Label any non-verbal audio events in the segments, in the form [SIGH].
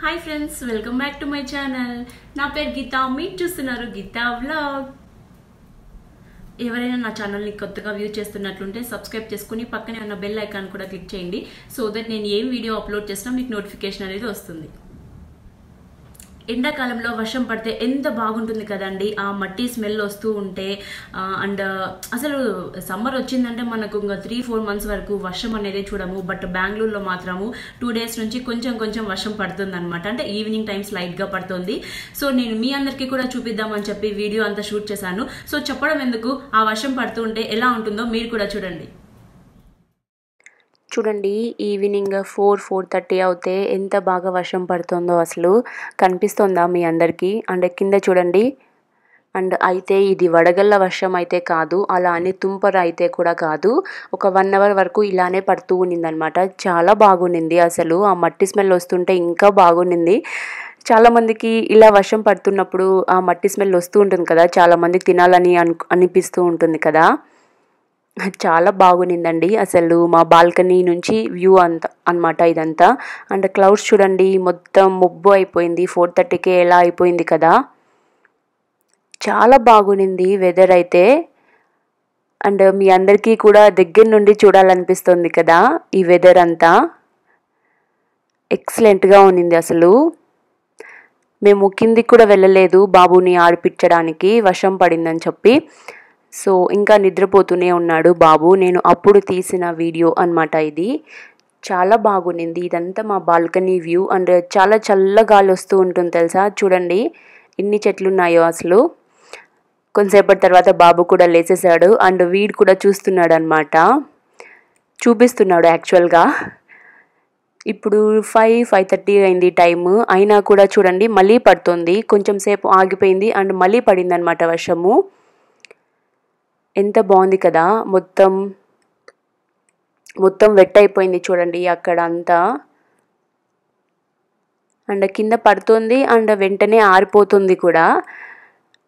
Hi friends welcome back to my channel నా పేరు గీత. మీరు చూస్తున్నారు గీతా వ్లాగ్ ఎవరైనా నా ఛానల్ని కొత్తగా వ్యూ చేస్తున్నట్లుంటే సబ్స్క్రైబ్ చేసుకుని పక్కనే ఉన్న బెల్ ఐకాన్ కూడా క్లిక్ చేయండి సో దట్ నేను ఏం వీడియో అప్లోడ్ చేసినా మీకు నోటిఫికేషన్ అనేది వస్తుంది. ఎండాకాలంలో వర్షం పడితే ఎంత బాగుంటుంది కదండి. ఆ మట్టి స్మెల్ వస్తూ ఉంటే అండ్ అసలు సమ్మర్ వచ్చిందంటే మనకు ఇంకా త్రీ ఫోర్ మంత్స్ వరకు వర్షం అనేది చూడము. బట్ బెంగళూరులో మాత్రము టూ డేస్ నుంచి కొంచెం కొంచెం వర్షం పడుతుంది అనమాట అంటే ఈవినింగ్ టైమ్స్ లైట్గా పడుతుంది. సో నేను మీ అందరికీ కూడా చూపిద్దామని చెప్పి వీడియో అంతా షూట్ చేశాను. సో చెప్పడం ఎందుకు? ఆ వర్షం పడుతూ ఉంటే ఎలా ఉంటుందో మీరు కూడా చూడండి. చూడండి ఈవినింగ్ ఫోర్ ఫోర్ థర్టీ అవుతే ఎంత బాగా వర్షం పడుతుందో అసలు కనిపిస్తుందా మీ అందరికీ? అండ్ కింద చూడండి అండ్ అయితే ఇది వడగళ్ళ వర్షం అయితే కాదు అలా అని తుంపర అయితే కూడా కాదు. ఒక వన్ అవర్ వరకు ఇలానే పడుతూ ఉన్నిందనమాట. చాలా బాగుండింది అసలు. ఆ మట్టి స్మెల్ వస్తుంటే ఇంకా బాగుండింది చాలామందికి ఇలా వర్షం పడుతున్నప్పుడు ఆ మట్టి స్మెల్ వస్తూ ఉంటుంది కదా చాలామందికి తినాలని అనిపిస్తూ ఉంటుంది కదా. చాలా బాగునిందండి. అసలు మా బాల్కనీ నుంచి వ్యూ అంత అనమాట ఇదంతా. అండ్ క్లౌడ్స్ చూడండి మొత్తం మొబ్బు అయిపోయింది. ఫోర్ థర్టీకే ఎలా అయిపోయింది కదా. చాలా బాగునింది వెదర్ అయితే. అండ్ మీ అందరికీ కూడా దగ్గర నుండి చూడాలనిపిస్తుంది కదా ఈ వెదర్ అంతా. ఎక్సలెంట్గా ఉన్నింది అసలు. మేము కిందికి కూడా వెళ్ళలేదు బాబుని ఆడిపించడానికి. వర్షం పడిందని చెప్పి. సో ఇంకా నిద్రపోతూనే ఉన్నాడు బాబు. నేను అప్పుడు తీసిన వీడియో అనమాట ఇది. చాలా బాగుండింది. ఇదంతా మా బాల్కనీ వ్యూ అండ్ చాలా చల్లగాలి వస్తూ ఉంటుంది తెలుసా? చూడండి. ఎన్ని చెట్లు ఉన్నాయో అసలు. కొంతసేపటి తర్వాత బాబు కూడా లేచేసాడు అండ్ వీడు కూడా చూస్తున్నాడు అనమాట చూపిస్తున్నాడు యాక్చువల్గా. ఇప్పుడు ఫైవ్ ఫైవ్ థర్టీ అయింది టైము. అయినా కూడా చూడండి మళ్ళీ పడుతుంది. కొంచెం సేపు ఆగిపోయింది అండ్ మళ్ళీ పడింది అనమాట వర్షము. ఎంత బాగుంది కదా. మొత్తం మొత్తం వెట్ అయిపోయింది చూడండి అక్కడ అంతా. అండ్ కింద పడుతుంది అండ్ వెంటనే ఆరిపోతుంది కూడా.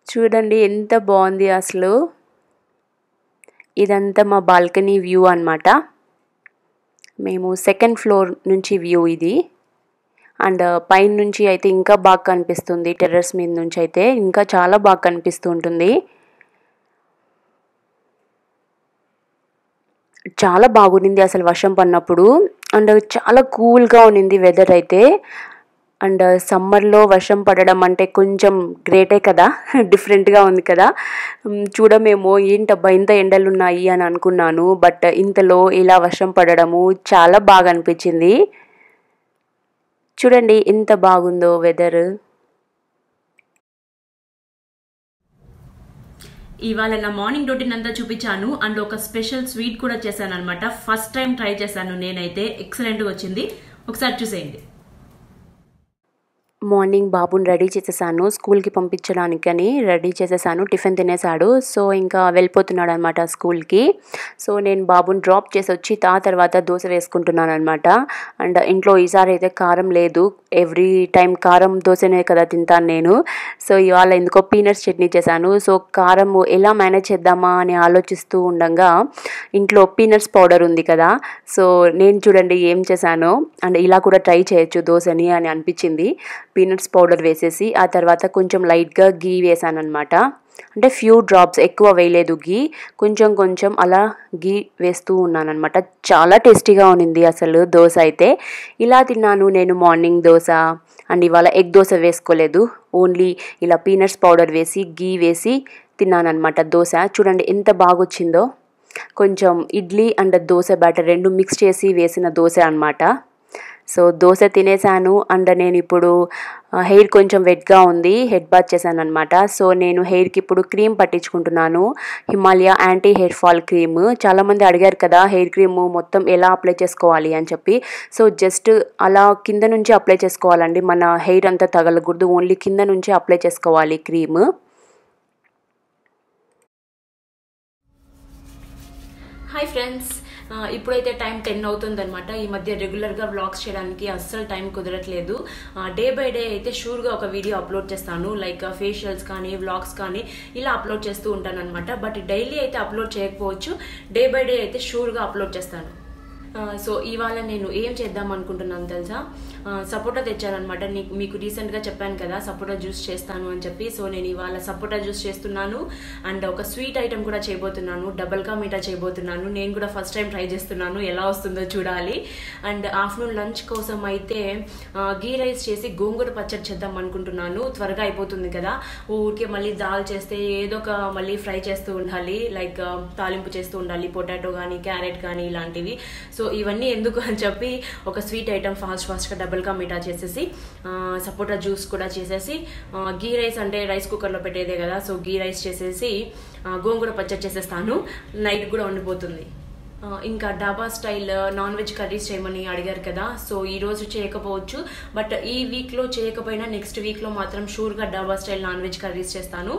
చూడండి ఎంత బాగుంది అసలు. ఇదంతా మా బాల్కనీ వ్యూ అనమాట మేము సెకండ్ ఫ్లోర్ నుంచి వ్యూ ఇది. అండ్ పైన నుంచి అయితే ఇంకా బాగా కనిపిస్తుంది. టెర్రస్ మీద నుంచి అయితే ఇంకా చాలా బాగా కనిపిస్తూ ఉంటుంది. చాలా బాగుండింది అసలు వర్షం పడినప్పుడు. అండ్ చాలా కూల్గా ఉన్నింది వెదర్ అయితే. అండ్ సమ్మర్లో వర్షం పడడం అంటే కొంచెం గ్రేటే కదా. [LAUGHS] డిఫరెంట్గా ఉంది కదా. చూడమేమో ఏంటబ్బా ఇంత ఎండలు ఉన్నాయి అని అనుకున్నాను. బట్ ఇంతలో ఇలా వర్షం పడడము చాలా బాగా అనిపించింది. చూడండి ఎంత బాగుందో వెదర్. ఇవాళ నా మార్నింగ్ రొటీన్ అంతా చూపించాను. అండ్ ఒక స్పెషల్ స్వీట్ కూడా చేశాను అనమాట ఫస్ట్ టైం ట్రై చేశాను. నేనైతే ఎక్సలెంట్గా వచ్చింది. ఒకసారి చూసేయండి. మార్నింగ్ బాబుని రెడీ చేసేసాను. స్కూల్కి పంపించడానికని రెడీ చేసేసాను. టిఫిన్ తినేసాడు సో ఇంకా వెళ్ళిపోతున్నాడు అనమాట స్కూల్కి. సో నేను బాబుని డ్రాప్ చేసి వచ్చి ఆ తర్వాత దోశ వేసుకుంటున్నాను అనమాట అండ్ ఇంట్లో ఈసారి అయితే కారం లేదు. ఎవ్రీ టైం కారం దోశనే కదా తింటాను నేను. సో ఇవాళ ఎందుకో పీనట్స్ చట్నీ చేశాను. సో కారం ఎలా మేనేజ్ చేద్దామా అని ఆలోచిస్తూ ఉండగా ఇంట్లో పీనట్స్ పౌడర్ ఉంది కదా. సో నేను చూడండి ఏం చేశాను. అండ్ ఇలా కూడా ట్రై చేయొచ్చు దోశని అని అనిపించింది. పీనట్స్ పౌడర్ వేసేసి ఆ తర్వాత కొంచెం లైట్గా గీ వేసాను అనమాట అంటే ఫ్యూ డ్రాప్స్ ఎక్కువ వేయలేదు గీ కొంచెం కొంచెం అలా గీ వేస్తూ ఉన్నానమాట చాలా టేస్టీగా ఉన్నింది అసలు దోశ అయితే. ఇలా తిన్నాను నేను మార్నింగ్ దోశ. అండ్ ఇవాళ ఎగ్ దోశ వేసుకోలేదు. ఓన్లీ ఇలా పీనట్స్ పౌడర్ వేసి గీ వేసి తిన్నానమాట దోశ. చూడండి ఎంత బాగొచ్చిందో. కొంచెం ఇడ్లీ అండ్ దోశ బ్యాటర్ రెండు మిక్స్ చేసి వేసిన దోశ అనమాట సో దోశ తినేసాను అండ్ నేను ఇప్పుడు హెయిర్ కొంచెం వెట్గా ఉంది హెడ్ బాత్ చేశాను అనమాట సో నేను హెయిర్కి ఇప్పుడు cream పట్టించుకుంటున్నాను Himalaya anti hair fall cream. చాలామంది అడిగారు కదా హెయిర్ క్రీమ్ మొత్తం ఎలా అప్లై చేసుకోవాలి అని చెప్పి. సో జస్ట్ అలా కింద నుంచి అప్లై చేసుకోవాలండి మన హెయిర్ అంతా తగలకూడదు ఓన్లీ కింద నుంచి అప్లై చేసుకోవాలి క్రీమ్. హాయ్ ఫ్రెండ్స్ ఇప్పుడైతే టైం టెన్ అవుతుందనమాట ఈ మధ్య రెగ్యులర్గా వ్లాగ్స్ చేయడానికి అస్సలు టైం కుదరట్లేదు. డే బై డే అయితే షూర్గా ఒక వీడియో అప్లోడ్ చేస్తాను. లైక్ ఫేషియల్స్ కానీ వ్లాగ్స్ కానీ ఇలా అప్లోడ్ చేస్తూ ఉంటాను అనమాట బట్ డైలీ అయితే అప్లోడ్ చేయకపోవచ్చు. డే బై డే అయితే షూర్గా అప్లోడ్ చేస్తాను. సో ఇవాళ నేను ఏం చేద్దాం అనుకుంటున్నాను తెలుసా? సపోటా తెచ్చానమాట నీకు మీకు రీసెంట్గా చెప్పాను కదా సపోటా జ్యూస్ చేస్తాను అని చెప్పి. సో నేను ఇవాళ సపోటా జ్యూస్ చేస్తున్నాను. అండ్ ఒక స్వీట్ ఐటమ్ కూడా చేయబోతున్నాను. డబల్గా మీఠా చేయబోతున్నాను. నేను కూడా ఫస్ట్ టైం ట్రై చేస్తున్నాను. ఎలా వస్తుందో చూడాలి. అండ్ ఆఫ్టర్నూన్ లంచ్ కోసం అయితే గీ రైస్ చేసి గోంగూర పచ్చడి చేద్దాం అనుకుంటున్నాను. త్వరగా అయిపోతుంది కదా. ఊరికే మళ్ళీ దాల్ చేస్తే ఏదో ఒక మళ్ళీ ఫ్రై చేస్తూ ఉండాలి. లైక్ తాలింపు చేస్తూ ఉండాలి. పొటాటో కానీ క్యారెట్ కానీ ఇలాంటివి. సో సో ఇవన్నీ ఎందుకు అని చెప్పి ఒక స్వీట్ ఐటమ్ ఫాస్ట్ ఫాస్ట్గా డబుల్గా మిఠా చేసేసి సపోటా జ్యూస్ కూడా చేసేసి గీ రైస్ అంటే రైస్ కుక్కర్లో పెట్టేదే కదా సో గీ రైస్ చేసేసి గోంగూర పచ్చడి చేసేస్తాను. నైట్ కూడా ఉండిపోతుంది ఇంకా డాబా స్టైల్ నాన్ వెజ్ కర్రీస్ చేయమని అడిగారు కదా. సో ఈ రోజు చేయకపోవచ్చు. బట్ ఈ వీక్లో చేయకపోయినా నెక్స్ట్ వీక్లో మాత్రం షూర్గా డాబా స్టైల్ నాన్ వెజ్ కర్రీస్ చేస్తాను.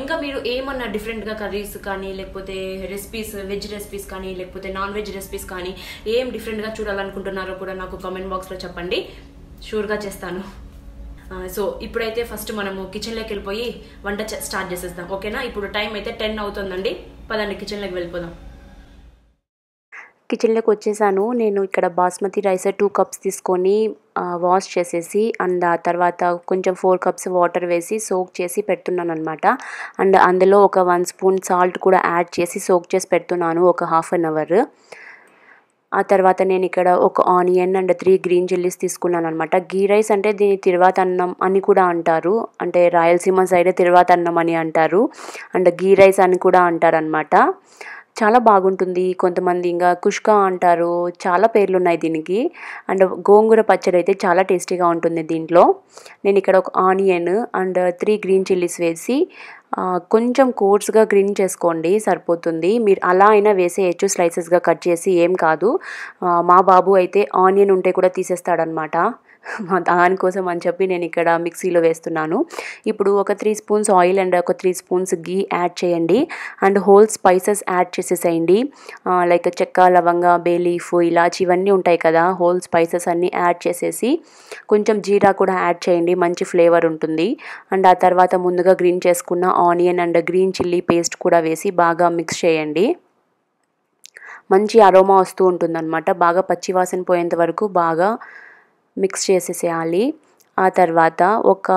ఇంకా మీరు ఏమన్నా డిఫరెంట్గా కర్రీస్ కానీ లేకపోతే రెసిపీస్ వెజ్ రెసిపీస్ కానీ లేకపోతే నాన్ వెజ్ రెసిపీస్ కానీ ఏం డిఫరెంట్గా చూడాలనుకుంటున్నారో కూడా నాకు కామెంట్ బాక్స్లో చెప్పండి. షూర్గా చేస్తాను. సో ఇప్పుడైతే ఫస్ట్ మనము కిచెన్లోకి వెళ్ళిపోయి వంట స్టార్ట్ చేసేస్తాం ఓకేనా? ఇప్పుడు టైం అయితే టెన్ అవుతుందండి. పదండి కిచెన్లోకి వెళ్ళిపోదాం. కిచెన్లోకి వచ్చేసాను. నేను ఇక్కడ బాస్మతి రైస్ టూ కప్స్ తీసుకొని వాష్ చేసేసి అండ్ ఆ తర్వాత కొంచెం ఫోర్ కప్స్ వాటర్ వేసి సోక్ చేసి పెడుతున్నాను అనమాట అండ్ అందులో ఒక వన్ స్పూన్ సాల్ట్ కూడా యాడ్ చేసి సోక్ చేసి పెడుతున్నాను ఒక హాఫ్ అన్ అవర్. ఆ తర్వాత నేను ఇక్కడ ఒక onion and three green chillies తీసుకున్నాను అనమాట గీ రైస్ అంటే దీని తిరువాత అన్నం అని కూడా అంటారు. అంటే రాయలసీమ సైడ్ తిరువాత అన్నం అని అంటారు. అండ్ గీ రైస్ అని కూడా అంటారు అనమాట చాలా బాగుంటుంది. కొంతమంది ఇంకా కుష్కా అంటారు. చాలా పేర్లు ఉన్నాయి దీనికి. అండ్ గోంగూర పచ్చడి అయితే చాలా టేస్టీగా ఉంటుంది దీంట్లో. నేను ఇక్కడ ఒక onion and three green chillies వేసి కొంచెం కోర్స్గా గ్రీన్ చేసుకోండి సరిపోతుంది. మీరు అలా అయినా వేసేయచ్చు స్లైసెస్గా కట్ చేసి ఏం కాదు. మా బాబు అయితే ఆనియన్ ఉంటే కూడా తీసేస్తాడనమాట దానికోసం అని చెప్పి నేను ఇక్కడ మిక్సీలో వేస్తున్నాను. ఇప్పుడు ఒక త్రీ స్పూన్స్ ఆయిల్ అండ్ ఒక త్రీ స్పూన్స్ గీ యాడ్ చేయండి. అండ్ హోల్ స్పైసెస్ యాడ్ చేసేసేయండి. లైక్ చెక్క లవంగ బే లీఫ్ ఇలాచి ఇవన్నీ ఉంటాయి కదా. హోల్ స్పైసెస్ అన్నీ యాడ్ చేసేసి కొంచెం జీరా కూడా యాడ్ చేయండి. మంచి ఫ్లేవర్ ఉంటుంది. అండ్ ఆ తర్వాత ముందుగా గ్రీన్ చేసుకున్న onion and green chilli paste కూడా వేసి బాగా మిక్స్ చేయండి. మంచి అరోమా వస్తూ ఉంటుందన్నమాట. బాగా పచ్చివాసన పోయేంత వరకు బాగా మిక్స్ చేసేసేయాలి. ఆ తర్వాత ఒక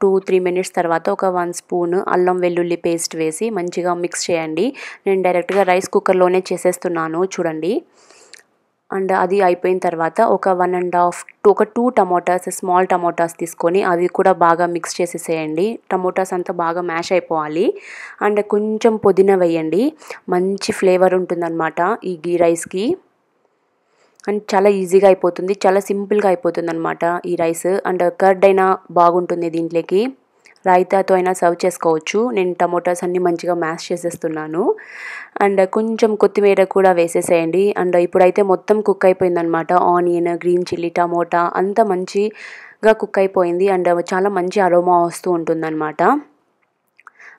టూ త్రీ మినిట్స్ తర్వాత ఒక వన్ స్పూన్ అల్లం వెల్లుల్లి పేస్ట్ వేసి మంచిగా మిక్స్ చేయండి. నేను డైరెక్ట్గా రైస్ కుక్కర్లోనే చేసేస్తున్నాను చూడండి. అండ్ అది అయిపోయిన తర్వాత ఒక వన్ అండ్ హాఫ్ ఒక టూ టమోటాస్ స్మాల్ టమోటాస్ తీసుకొని అవి కూడా బాగా మిక్స్ చేసేసేయండి. టమోటాస్ అంతా బాగా మ్యాష్ అయిపోవాలి. అండ్ కొంచెం పుదీనా వేయండి. మంచి ఫ్లేవర్ ఉంటుందన్నమాట ఈ గీ రైస్కి అండ్ చాలా ఈజీగా అయిపోతుంది. చాలా సింపుల్గా అయిపోతుంది అనమాట ఈ రైస్. అండ్ కర్డ్ అయినా బాగుంటుంది దీంట్లోకి. రాయితాతో అయినా సర్వ్ చేసుకోవచ్చు. నేను టమోటాస్ అన్నీ మంచిగా మ్యాష్ చేసేస్తున్నాను. అండ్ కొంచెం కొత్తిమీర కూడా వేసేసేయండి. అండ్ ఇప్పుడైతే మొత్తం కుక్ అయిపోయిందనమాట ఆనియన్ గ్రీన్ చిల్లీ టమోటా అంతా మంచిగా కుక్ అయిపోయింది. అండ్ చాలా మంచి అరోమా వస్తూ ఉంటుందన్నమాట.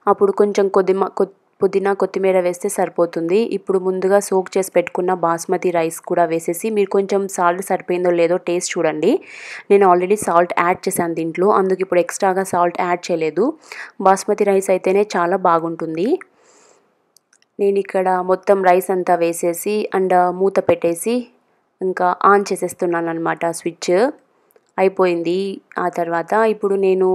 అప్పుడు కొంచెం కొద్దిమ కొద్ది పుదీనా కొత్తిమీర వేస్తే సరిపోతుంది. ఇప్పుడు ముందుగా సోక్ చేసి పెట్టుకున్న బాస్మతి రైస్ కూడా వేసేసి మీరు కొంచెం సాల్ట్ సరిపోయిందో లేదో టేస్ట్ చూడండి. నేను ఆల్రెడీ సాల్ట్ యాడ్ చేశాను దీంట్లో. అందుకు ఇప్పుడు ఎక్స్ట్రాగా సాల్ట్ యాడ్ చేయలేదు. బాస్మతి రైస్ అయితేనే చాలా బాగుంటుంది. నేను ఇక్కడ మొత్తం రైస్ అంతా వేసేసి అండ్ మూత పెట్టేసి ఇంకా ఆన్ చేసేస్తున్నాను అనమాట స్విచ్. అయిపోయింది. ఆ తర్వాత ఇప్పుడు నేను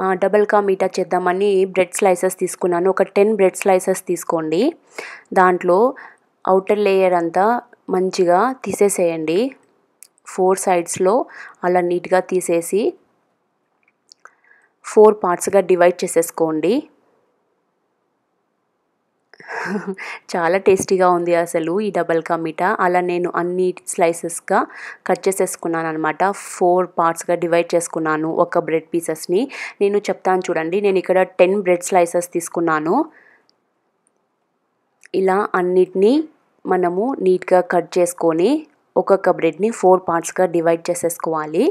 ఆ, డబల్ కా మీఠా చేద్దామని బ్రెడ్ స్లైసెస్ తీసుకున్నాను. ఒక టెన్ బ్రెడ్ స్లైసెస్ తీసుకోండి. దాంట్లో అవుటర్ లేయర్ అంతా మంచిగా తీసేసేయండి. ఫోర్ సైడ్స్లో అలా నీట్గా తీసేసి ఫోర్ పార్ట్స్గా డివైడ్ చేసేసుకోండి. చాలా టేస్టీగా ఉంది అసలు ఈ డబల్ కా మీఠా. అలా నేను అన్ని స్లైసెస్గా కట్ చేసేసుకున్నాను అనమాట ఫోర్ పార్ట్స్గా డివైడ్ చేసుకున్నాను ఒక బ్రెడ్ పీసెస్ని. నేను చెప్తాను చూడండి నేను ఇక్కడ టెన్ బ్రెడ్ స్లైసెస్ తీసుకున్నాను. ఇలా అన్నిటినీ మనము నీట్గా కట్ చేసుకొని ఒక్కొక్క బ్రెడ్ని ఫోర్ పార్ట్స్గా డివైడ్ చేసేసుకోవాలి.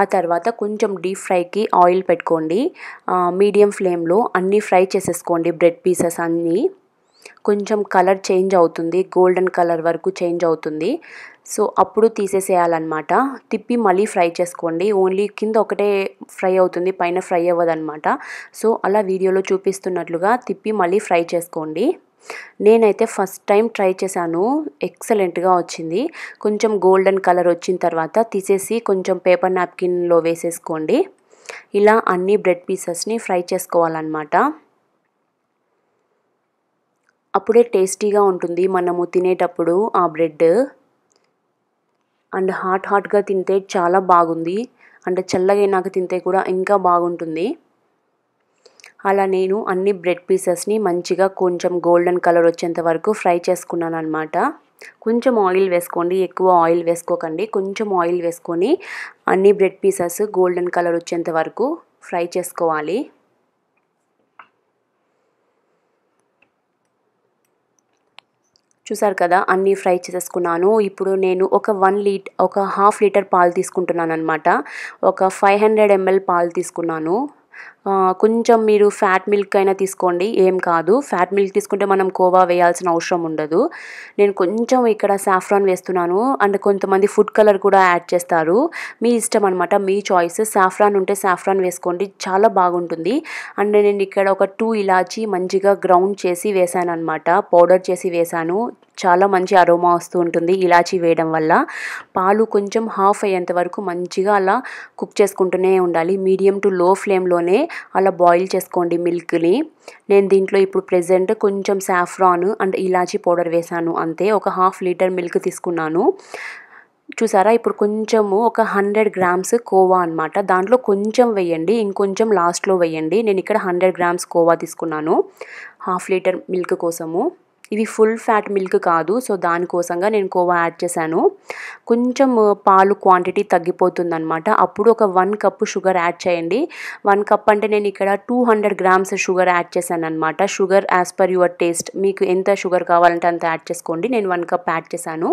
ఆ తర్వాత కొంచెం డీప్ ఫ్రైకి ఆయిల్ పెట్టుకోండి. మీడియం ఫ్లేమ్లో అన్నీ ఫ్రై చేసేసుకోండి బ్రెడ్ పీసెస్ అన్నీ. కొంచెం కలర్ చేంజ్ అవుతుంది గోల్డెన్ కలర్ వరకు చేంజ్ అవుతుంది. సో అప్పుడు తీసేసేయాలన్నమాట. తిప్పి మళ్ళీ ఫ్రై చేసుకోండి. ఓన్లీ కింద ఒకటే ఫ్రై అవుతుంది పైన ఫ్రై అవ్వదన్నమాట. సో అలా వీడియోలో చూపిస్తున్నట్లుగా తిప్పి మళ్ళీ ఫ్రై చేసుకోండి. నేనైతే ఫస్ట్ టైం ట్రై చేశాను. ఎక్సలెంట్గా వచ్చింది. కొంచెం గోల్డెన్ కలర్ వచ్చిన తర్వాత తీసేసి కొంచెం పేపర్ నాప్కిన్లో వేసేసుకోండి. ఇలా అన్ని బ్రెడ్ పీసెస్ని ఫ్రై చేసుకోవాలన్నమాట. అప్పుడే టేస్టీగా ఉంటుంది. మనము తినేటప్పుడు ఆ బ్రెడ్ అండ్ హాట్ హాట్గా తింటే చాలా బాగుంది. అండ్ చల్లగా తింటే కూడా ఇంకా బాగుంటుంది. అలా నేను అన్ని బ్రెడ్ పీసెస్ని మంచిగా కొంచెం గోల్డెన్ కలర్ వచ్చేంత వరకు ఫ్రై చేసుకున్నాను అనమాట కొంచెం ఆయిల్ వేసుకోండి. ఎక్కువ ఆయిల్ వేసుకోకండి. కొంచెం ఆయిల్ వేసుకొని అన్ని బ్రెడ్ పీసెస్ గోల్డెన్ కలర్ వచ్చేంత వరకు ఫ్రై చేసుకోవాలి. చూసారు కదా అన్నీ ఫ్రై చేసేసుకున్నాను. ఇప్పుడు నేను ఒక వన్ లీట్ ఒక హాఫ్ లీటర్ పాలు తీసుకుంటున్నాను అనమాట ఒక ఫైవ్ హండ్రెడ్ ఎంఎల్ పాలు తీసుకున్నాను. కొంచెం మీరు ఫ్యాట్ మిల్క్ అయినా తీసుకోండి. ఏం కాదు. ఫ్యాట్ మిల్క్ తీసుకుంటే మనం కోవా వేయాల్సిన అవసరం ఉండదు. నేను కొంచెం ఇక్కడ సాఫ్రాన్ వేస్తున్నాను. అండ్ కొంతమంది ఫుడ్ కలర్ కూడా యాడ్ చేస్తారు. మీ ఇష్టం అనమాట మీ చాయిస్. సాఫ్రాన్ ఉంటే సాఫ్రాన్ వేసుకోండి. చాలా బాగుంటుంది. అండ్ నేను ఇక్కడ ఒక టూ ఇలాచి మంచిగా గ్రౌండ్ చేసి వేసాను అనమాట పౌడర్ చేసి వేసాను. చాలా మంచి అరోమా వస్తూ ఉంటుంది ఇలాచి వేయడం వల్ల. పాలు కొంచెం హాఫ్ అయ్యేంత వరకు మంచిగా అలా కుక్ చేసుకుంటూనే ఉండాలి. మీడియం టు లో ఫ్లేమ్లోనే అలా బాయిల్ చేసుకోండి మిల్క్ని. నేను దీంట్లో ఇప్పుడు ప్రెజెంట్ కొంచెం సాఫ్రాన్ అండ్ ఇలాచీ పౌడర్ వేసాను అంతే. ఒక హాఫ్ లీటర్ మిల్క్ తీసుకున్నాను. చూసారా? ఇప్పుడు కొంచెము ఒక హండ్రెడ్ గ్రామ్స్ కోవా అనమాట దాంట్లో కొంచెం వేయండి ఇంకొంచెం లాస్ట్లో వేయండి. నేను ఇక్కడ హండ్రెడ్ గ్రామ్స్ కోవా తీసుకున్నాను. హాఫ్ లీటర్ మిల్క్ కోసము. ఇది ఫుల్ ఫ్యాట్ మిల్క్ కాదు సో దానికోసంగా నేను కోవా యాడ్ చేశాను. కొంచెం పాలు క్వాంటిటీ తగ్గిపోతుందన్నమాట. అప్పుడు ఒక వన్ కప్ షుగర్ యాడ్ చేయండి. వన్ కప్ అంటే నేను ఇక్కడ two hundred grams sugar add చేశాను అనమాట sugar as per your taste మీకు ఎంత షుగర్ కావాలంటే అంత యాడ్ చేసుకోండి. నేను వన్ కప్ యాడ్ చేశాను.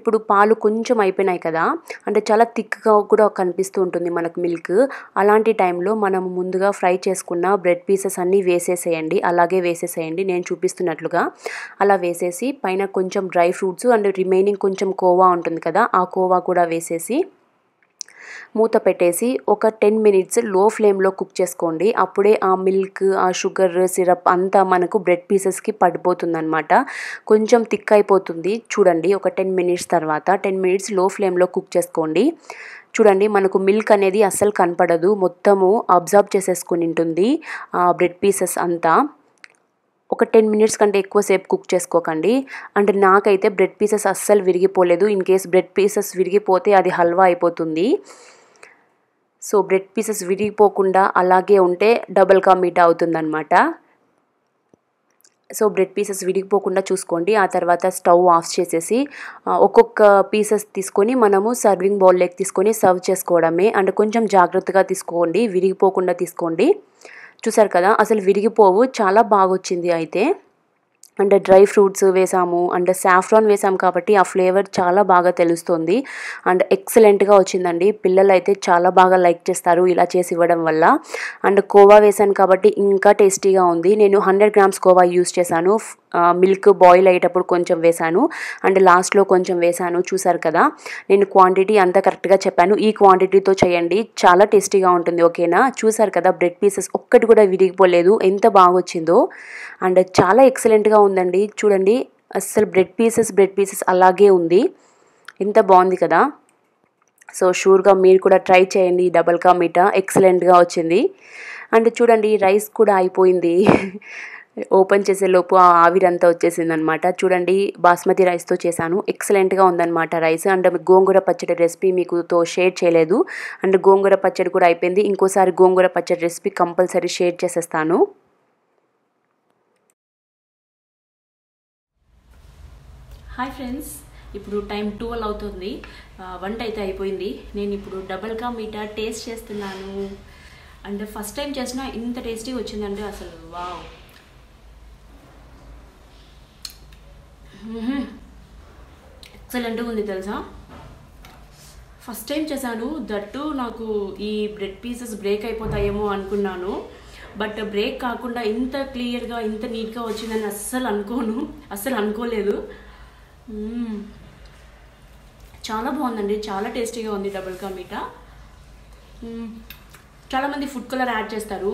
ఇప్పుడు పాలు కొంచెం అయిపోయినాయి కదా అంటే చాలా థిక్గా కూడా కనిపిస్తూ ఉంటుంది మనకు మిల్క్. అలాంటి టైంలో మనం ముందుగా ఫ్రై చేసుకున్న బ్రెడ్ పీసెస్ అన్నీ వేసేసేయండి. అలాగే వేసేసేయండి. నేను చూపిస్తున్నట్లుగా. అలా వేసేసి పైన కొంచెం డ్రై ఫ్రూట్స్ అండ్ రిమైనింగ్ కొంచెం కోవా ఉంటుంది కదా ఆ కోవా కూడా వేసేసి మూత పెట్టేసి ఒక టెన్ మినిట్స్లో ఫ్లేమ్లో కుక్ చేసుకోండి. అప్పుడే ఆ మిల్క్ ఆ షుగర్ సిరప్ అంతా మనకు బ్రెడ్ పీసెస్కి పడిపోతుందనమాట కొంచెం థిక్ అయిపోతుంది. చూడండి ఒక టెన్ మినిట్స్ తర్వాత టెన్ మినిట్స్లో ఫ్లేమ్లో కుక్ చేసుకోండి. చూడండి మనకు మిల్క్ అనేది అస్సలు కనపడదు. మొత్తము అబ్జర్వ్ చేసేసుకుని ఉంటుంది ఆ బ్రెడ్ పీసెస్ అంతా. ఒక టెన్ మినిట్స్ కంటే ఎక్కువసేపు కుక్ చేసుకోకండి. అంటే నాకైతే బ్రెడ్ పీసెస్ అస్సలు విరిగిపోలేదు. ఇన్ కేస్ బ్రెడ్ పీసెస్ విరిగిపోతే అది హల్వా అయిపోతుంది. సో బ్రెడ్ పీసెస్ విరిగిపోకుండా అలాగే ఉంటే డబల్ కా మీఠా అవుతుందన్నమాట. సో బ్రెడ్ పీసెస్ విడిగిపోకుండా చూసుకోండి. ఆ తర్వాత స్టవ్ ఆఫ్ చేసేసి ఒక్కొక్క పీసెస్ తీసుకొని మనము సర్వింగ్ బౌల్లోకి తీసుకొని సర్వ్ చేసుకోవడమే. అండ్ కొంచెం జాగ్రత్తగా తీసుకోండి. విరిగిపోకుండా తీసుకోండి. చూసారు కదా? అసలు విరిగిపోవు. చాలా బాగా వచ్చింది అయితే. అండ్ డ్రై ఫ్రూట్స్ వేసాము అండ్ సాఫ్రాన్ వేసాము కాబట్టి ఆ ఫ్లేవర్ చాలా బాగా తెలుస్తుంది. అండ్ ఎక్సలెంట్గా వచ్చిందండి. పిల్లలు అయితే చాలా బాగా లైక్ చేస్తారు ఇలా చేసి ఇవ్వడం వల్ల. అండ్ కోవా వేసాను కాబట్టి ఇంకా టేస్టీగా ఉంది. నేను హండ్రెడ్ గ్రామ్స్ కోవా యూస్ చేశాను. మిల్క్ బాయిల్ అయ్యేటప్పుడు కొంచెం వేసాను. అండ్ లాస్ట్లో కొంచెం వేసాను చూసారు కదా? నేను క్వాంటిటీ అంతా కరెక్ట్గా చెప్పాను. ఈ క్వాంటిటీతో చేయండి. చాలా టేస్టీగా ఉంటుంది ఓకేనా? చూసారు కదా బ్రెడ్ పీసెస్ ఒక్కటి కూడా విరిగిపోలేదు. ఎంత బాగా వచ్చిందో అండ్ చాలా ఎక్సలెంట్గా ఉందండి చూడండి అస్సలు బ్రెడ్ పీసెస్ బ్రెడ్ పీసెస్ అలాగే ఉంది. ఎంత బాగుంది కదా. సో షూర్గా మీరు కూడా ట్రై చేయండి. డబల్ కా మీటా ఎక్సలెంట్గా వచ్చింది. అండ్ చూడండి రైస్ కూడా అయిపోయింది. [LAUGHS] ఓపెన్ చేసేలోపు ఆ ఆవిరంతా వచ్చేసింది అనమాట చూడండి బాస్మతి రైస్తో చేశాను. ఎక్సలెంట్గా ఉందన్నమాట రైస్. అండ్ గోంగూర పచ్చడి రెసిపీ మీకుతో షేర్ చేయలేదు. అండ్ గోంగూర పచ్చడి కూడా అయిపోయింది. ఇంకోసారి గోంగూర పచ్చడి రెసిపీ కంపల్సరీ షేర్ చేసేస్తాను. హాయ్ ఫ్రెండ్స్ ఇప్పుడు టైం ట్వెల్వ్ అవుతుంది. వంట అయితే అయిపోయింది. నేను ఇప్పుడు డబల్ కా మీటా టేస్ట్ చేస్తున్నాను. అండ్ ఫస్ట్ టైం చేసిన ఇంత టేస్టీ వచ్చిందంటే అసలు. వావ్ ఎక్సలెంట్గా ఉంది తెలుసా? ఫస్ట్ టైం చేశాను. దట్టు నాకు ఈ బ్రెడ్ పీసెస్ బ్రేక్ అయిపోతాయేమో అనుకున్నాను. బట్ బ్రేక్ కాకుండా ఇంత క్లియర్గా ఇంత నీట్గా వచ్చిందని అస్సలు అనుకోను. అస్సలు అనుకోలేదు. చాలా బాగుందండి. చాలా టేస్టీగా ఉంది డబుల్ కా మీటా చాలామంది ఫుడ్ కలర్ యాడ్ చేస్తారు.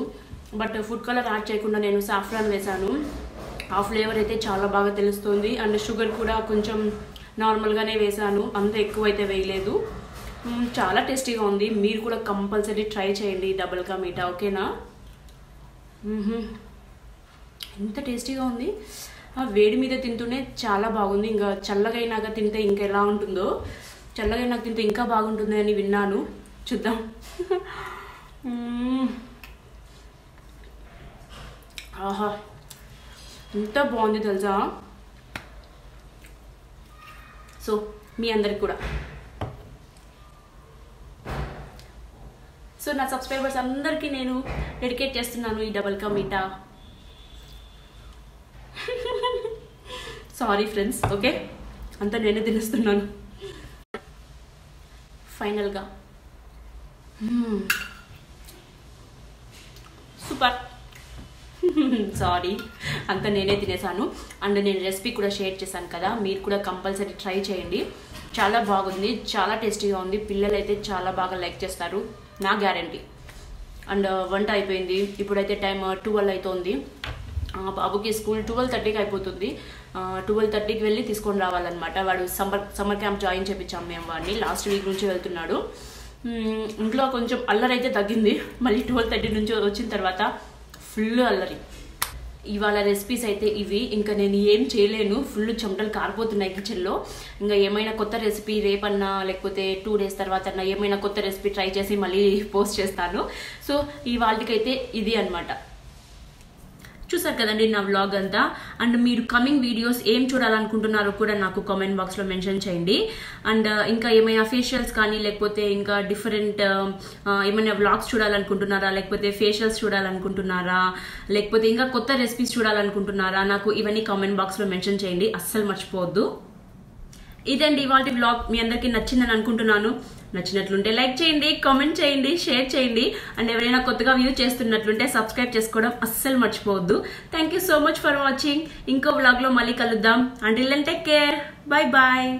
బట్ ఫుడ్ కలర్ యాడ్ చేయకుండా నేను సాఫ్రాన్ వేశాను. ఆ ఫ్లేవర్ అయితే చాలా బాగా తెలుస్తుంది. అండ్ షుగర్ కూడా కొంచెం నార్మల్గానే వేసాను అంత ఎక్కువ అయితే వేయలేదు చాలా టేస్టీగా ఉంది. మీరు కూడా కంపల్సరీ ట్రై చేయండి డబుల్ కా మీఠా ఓకేనా? ఎంత టేస్టీగా ఉంది. ఆ వేడి మీద తింటూనే చాలా బాగుంది. ఇంకా చల్లగా అయినాక తింటే ఇంకా ఎలా ఉంటుందో చల్లగా తింటే ఇంకా బాగుంటుంది అని విన్నాను. చూద్దాం. ఆహా. ఎంత బాగుంది తెలుసా? సో మీ అందరికి కూడా. సో నా సబ్స్క్రైబర్స్ అందరికీ నేను డెడికేట్ చేస్తున్నాను ఈ డబల్ కా మీటా సారీ ఫ్రెండ్స్ ఓకే అంతా నేనే తినేస్తున్నాను. ఫైనల్గా సూపర్ సారీ అంతా నేనే తినేసాను. అండ్ నేను రెసిపీ కూడా షేర్ చేశాను కదా మీరు కూడా కంపల్సరీ ట్రై చేయండి. చాలా బాగుంది చాలా టేస్టీగా ఉంది. పిల్లలు అయితే చాలా బాగా లైక్ చేస్తారు నా గ్యారంటీ. అండ్ uh, వంట అయిపోయింది. ఇప్పుడైతే టైం ట్వెల్వ్ uh, అవుతుంది. బాబుకి స్కూల్ ట్వెల్వ్ థర్టీకి అయిపోతుంది. ట్వెల్వ్ థర్టీకి వెళ్ళి తీసుకొని రావాలన్నమాట. వాడు సమ్మర్ సమ్మర్ క్యాంప్ జాయిన్ చేయించాం మేము వాడిని. లాస్ట్ వీక్ నుంచి వెళ్తున్నాడు. ఇంట్లో కొంచెం అల్లరి అయితే తగ్గింది. మళ్ళీ ట్వెల్వ్ థర్టీ నుంచి వచ్చిన తర్వాత ఫుల్ అల్లరి. ఇవాళ రెసిపీస్ అయితే ఇవి. ఇంకా నేను ఏం చేయలేను. ఫుల్ చెమటలు కారిపోతున్నాయి కిచెన్లో ఇంకా ఏమైనా కొత్త రెసిపీ రేపన్నా లేకపోతే టూ డేస్ తర్వాత అన్నా ఏమైనా కొత్త రెసిపీ ట్రై చేసి మళ్ళీ పోస్ట్ చేస్తాను. సో ఇవాళకైతే ఇది అనమాట చూసారు కదండి నా వ్లాగ్ అంతా. అండ్ మీరు కమింగ్ వీడియోస్ ఏం చూడాలనుకుంటున్నారో కూడా నాకు కామెంట్ బాక్స్లో మెన్షన్ చేయండి. అండ్ uh, ఇంకా ఏమైనా ఫేషియల్స్ కానీ లేకపోతే ఇంకా డిఫరెంట్ um, uh, ఏమైనా వ్లాగ్స్ చూడాలనుకుంటున్నారా లేకపోతే ఫేషియల్స్ చూడాలనుకుంటున్నారా లేకపోతే ఇంకా కొత్త రెసిపీస్ చూడాలనుకుంటున్నారా నాకు ఇవన్నీ కామెంట్ బాక్స్లో మెన్షన్ చేయండి. అస్సలు మర్చిపోవద్దు. ఇదండి ఇవాళ వ్లాగ్ మీ అందరికీ నచ్చిందని అనుకుంటున్నాను. నచ్చినట్లుంటే లైక్ చేయండి కామెంట్ చేయండి షేర్ చేయండి. అండ్ ఎవరైనా కొత్తగా వ్యూ చేస్తున్నట్లుంటే సబ్స్క్రైబ్ చేసుకోవడం అస్సలు మర్చిపోవద్దు. Thank you so much for watching ఇంకో వ్లాగ్లో మళ్ళీ కలుద్దాం. And then take care bye bye